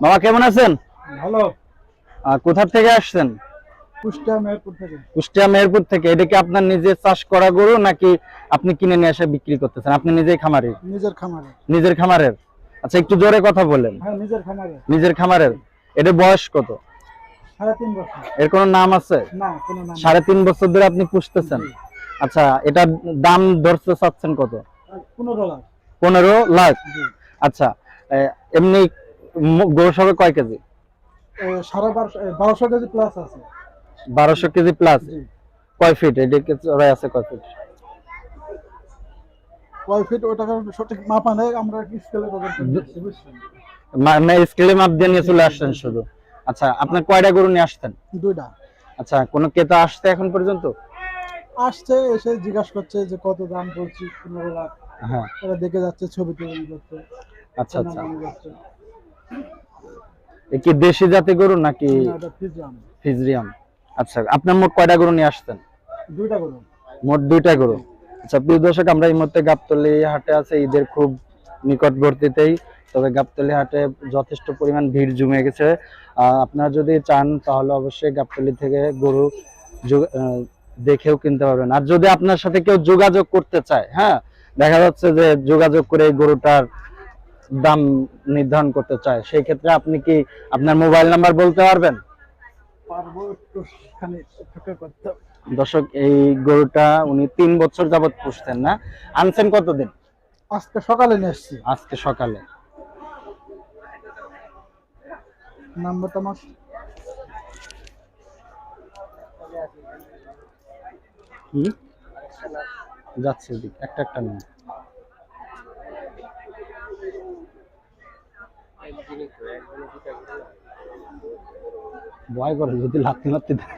মামা কেমন আছেন? ভালো। আহ, কোথা থেকে আসছেন? কুষ্টিয়া মেহেরপুর থেকে। কুষ্টিয়া মেহেরপুর থেকে। এটা কি আপনার নিজের চাষ করা গরু নাকি আপনি কিনে নিয়ে এসে বিক্রি করতেছেন? আপনি নিজেই খামারি? নিজের খামারে। নিজের খামারের? আচ্ছা একটু জোরে কথা বলেন। নিজের খামারে। নিজের খামারের? এটা বয়স কত? সাড়ে তিন বছর। এর কোনো নাম আছে? সাড়ে তিন বছর ধরে আপনি পুষতেছেন? আচ্ছা এটার দাম ধরতে চাচ্ছেন কত? পনেরো লাখ। পনেরো লাখ? আচ্ছা এমনি গরু সবে কয় কেজি? সাড়ে বারোশো কেজি প্লাস আছে। বারোশো কেজি প্লাস কয় ফিট এদিকে চড়াই আছে কয় ফিট কয় ফিট ওটা সঠিক মাপা নেই আমরা স্কেলে মানে স্কেলে মাপ দিয়ে নিয়ে চলে আসছেন শুধু। আচ্ছা আপনার কয়টা গরু নিয়ে আসতেন দুইটা। আচ্ছা কোনো ক্রেতা আসছে এখন পর্যন্ত? আসছে এসে জিজ্ঞাসা করছে যে কত দাম বলছি পনেরো লাখ। হ্যাঁ। ওরা দেখে যাচ্ছে ছবি তুলে নিয়ে যাচ্ছে আচ্ছা আচ্ছা। কি দেশি জাতি গরু নাকি ফিজরিয়াম আচ্ছা আপনার মোট কয়টা গরু নিয়ে আসতেন দুইটা করুন মোট দুইটা গরু। আচ্ছা প্রিয় দর্শক আমরা এই মুহূর্তে গাবতলি হাটে আছে ঈদের খুব নিকটবর্তীতেই। তবে গাবতলি হাটে যথেষ্ট পরিমাণ ভিড় জমে গেছে। আপনারা যদি চান তাহলে অবশ্যই গাবতলি থেকে গরু দেখেও কিনতে পারবেন। আর যদি আপনার সাথে কেউ যোগাযোগ করতে চায় হ্যাঁ দেখা যাচ্ছে যে যোগাযোগ করে গরুটার দাম নির্ধারণ করতে চায় সেই ক্ষেত্রে আপনি কি আপনার মোবাইল নাম্বার বলতে পারবেন। দর্শক এই গরুটা উনি তিন বছর যাবত পুষতেন না। আনছেন কতদিন? আজকে সকালে নিয়ে এসছি। আজকে সকালে। নাম্বারটা আমার কি? যাচ্ছে একটা একটা নিন ভয় করে যদি মারতে দেয়।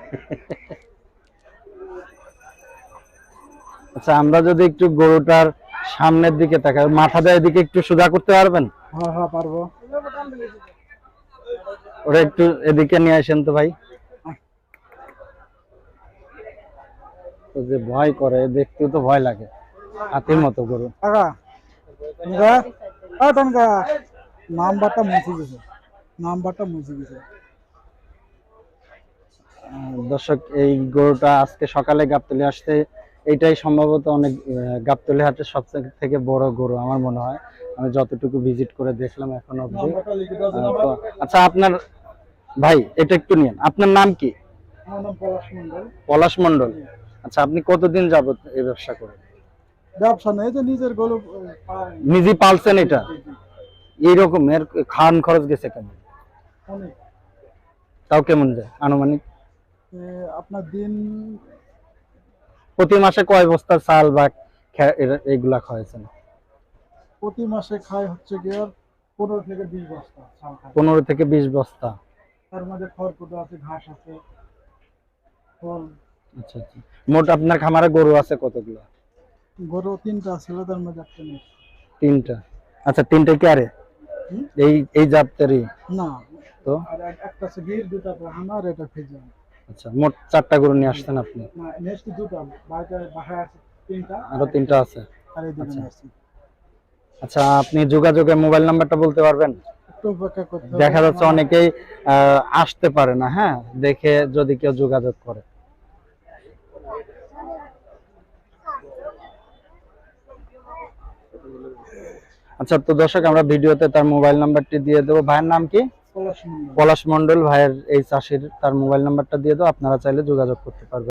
আচ্ছা আমরা যদি একটু গরুটার সামনের দিকে তাকাই মাথা দেয় দিকে একটু সোজা করতে পারবেন? হ্যাঁ হ্যাঁ পারব। ওরা একটু এদিকে নিয়ে আসেন তো ভাই। যে ভয় করে দেখতেও তো ভয় লাগে। হাতির মতো গরু। নাম্বারটা মুছে গেছে। নাম্বারটা মুছে গেছে। দর্শক এই গরুটা আজকে সকালে গাবতলি আসতে এইটাই সম্ভবত অনেক গাবতলি হাটের সব থেকে বড় গরু আমার মনে হয়। আমি যতটুকু ভিজিট করে দেখলাম এখন অবধি। আচ্ছা আপনার ভাই এটা একটু নিন আপনার নাম কি? পলাশ মন্ডল আচ্ছা আপনি কতদিন যাবত এই ব্যবসা করেন? ব্যবসা নেই যে নিজের গরু নিজে পালছেন এটা? এইরকম এর খান খরচ গেছে কেমন? তাও কেমন যায় আনুমানিক? আপনার দিন প্রতি মাসে কয় বস্তা চাল বা এইগুলা খাওয়াইছেন? প্রতি মাসে খায় হচ্ছে গিয়ে পনেরো থেকে বিশ বস্তা পনেরো থেকে বিশ বস্তা। তার মধ্যে খড়কুটো আছে ঘাস আছে ফল। আচ্ছা আচ্ছা। মোট আপনার খামারে গরু আছে কতগুলো? গরু তিনটা ছিল তার মধ্যে একটা নেই তিনটা। আচ্ছা তিনটা কি আরে? এই এই জাতেরই? না। তো? একটা আছে গির দুটা হানা আর এটা ফেজান আচ্ছা মোট চারটা গরু নিয়ে আসছেন আপনি? না নেক্সট দুটা বাড়িতে বাসায় আছে তিনটা। আরও তিনটা আছে? আর এই দুটো আচ্ছা। আচ্ছা আপনি যোগাযোগের মোবাইল নাম্বারটা বলতে পারবেন। দেখা যাচ্ছে অনেকেই আহ, আসতে পারে না হ্যাঁ? দেখে যদি কেউ যোগাযোগ করে। আচ্ছা তো দর্শক আমরা ভিডিওতে তার মোবাইল নাম্বারটি দিয়ে দেবো। ভাইয়ের নাম কি? পলাশ মন্ডল। ভাইয়ের এই চাষির তার মোবাইল নাম্বারটা দিয়ে দেবো। আপনারা চাইলে যোগাযোগ করতে পারবেন।